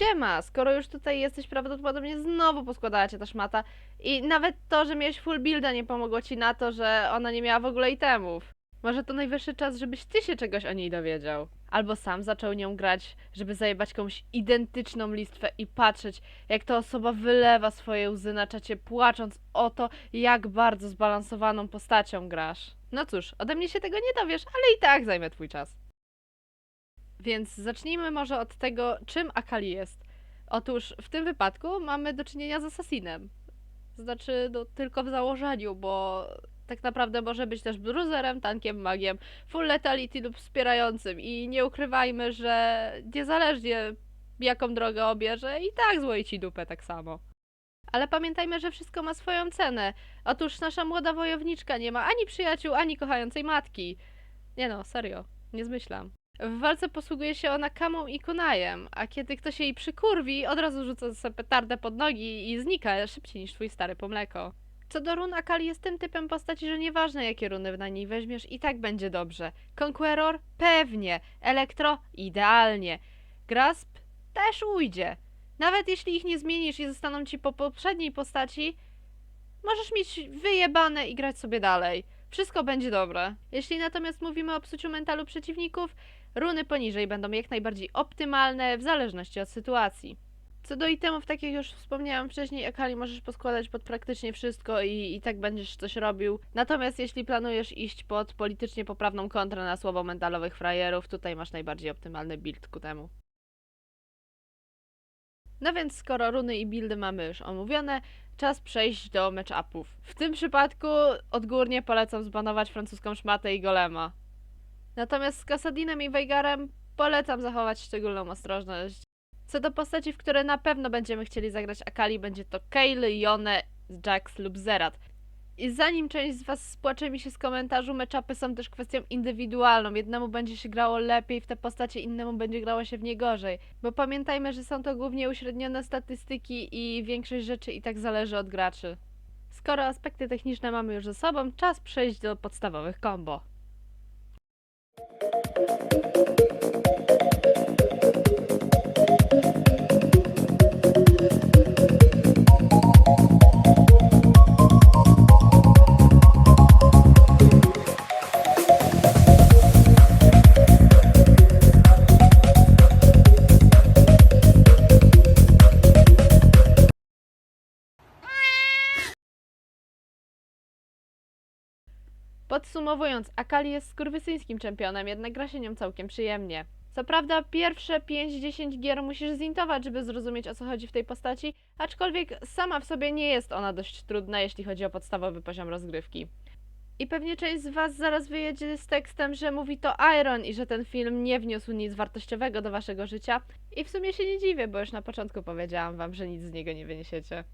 siema, skoro już tutaj jesteś, prawdopodobnie znowu poskładała cię ta szmata i nawet to, że miałeś full builda nie pomogło ci na to, że ona nie miała w ogóle itemów. Może to najwyższy czas, żebyś ty się czegoś o niej dowiedział. Albo sam zaczął nią grać, żeby zajebać komuś identyczną listwę i patrzeć, jak ta osoba wylewa swoje łzy na czacie, płacząc o to, jak bardzo zbalansowaną postacią grasz. No cóż, ode mnie się tego nie dowiesz, ale i tak zajmę twój czas. Więc zacznijmy może od tego, czym Akali jest. Otóż w tym wypadku mamy do czynienia z asasinem. Znaczy, no, tylko w założeniu, bo tak naprawdę może być też bruiserem, tankiem, magiem, full letality lub wspierającym. I nie ukrywajmy, że niezależnie jaką drogę obierze, i tak złoi ci dupę tak samo. Ale pamiętajmy, że wszystko ma swoją cenę. Otóż nasza młoda wojowniczka nie ma ani przyjaciół, ani kochającej matki. Nie no, serio, nie zmyślam. W walce posługuje się ona kamą i kunajem, a kiedy ktoś jej przykurwi, od razu rzuca sobie petardę pod nogi i znika szybciej niż twój stary po mleko. Co do run, Akali jest tym typem postaci, że nieważne jakie runy na niej weźmiesz, i tak będzie dobrze. Conqueror? Pewnie. Elektro? Idealnie. Grasp? Też ujdzie. Nawet jeśli ich nie zmienisz i zostaną ci po poprzedniej postaci, możesz mieć wyjebane i grać sobie dalej. Wszystko będzie dobre. Jeśli natomiast mówimy o psuciu mentalu przeciwników, runy poniżej będą jak najbardziej optymalne w zależności od sytuacji. Co do itemów, tak jak już wspomniałam wcześniej, Akali możesz poskładać pod praktycznie wszystko i, i tak będziesz coś robił. Natomiast jeśli planujesz iść pod politycznie poprawną kontrę na słabo mentalowych frajerów, tutaj masz najbardziej optymalny build ku temu. No więc skoro runy i buildy mamy już omówione, czas przejść do match-upów. W tym przypadku odgórnie polecam zbanować francuską szmatę i golema. Natomiast z Kasadinem i Weigarem polecam zachować szczególną ostrożność. Co do postaci, w które na pewno będziemy chcieli zagrać Akali, będzie to Kale, Yone, Jax lub Zerat. Zanim część z Was spłacze mi się z komentarzu, meczapy są też kwestią indywidualną. Jednemu będzie się grało lepiej w te postacie, innemu będzie grało się w nie gorzej. Bo pamiętajmy, że są to głównie uśrednione statystyki i większość rzeczy i tak zależy od graczy. Skoro aspekty techniczne mamy już ze sobą, czas przejść do podstawowych combo. Podsumowując, Akali jest skurwysyńskim czempionem, jednak gra się nią całkiem przyjemnie. Co prawda, pierwsze 5-10 gier musisz zintować, żeby zrozumieć o co chodzi w tej postaci, aczkolwiek sama w sobie nie jest ona dość trudna, jeśli chodzi o podstawowy poziom rozgrywki. I pewnie część z Was zaraz wyjedzie z tekstem, że mówi to Iron i że ten film nie wniósł nic wartościowego do Waszego życia. I w sumie się nie dziwię, bo już na początku powiedziałam Wam, że nic z niego nie wyniesiecie.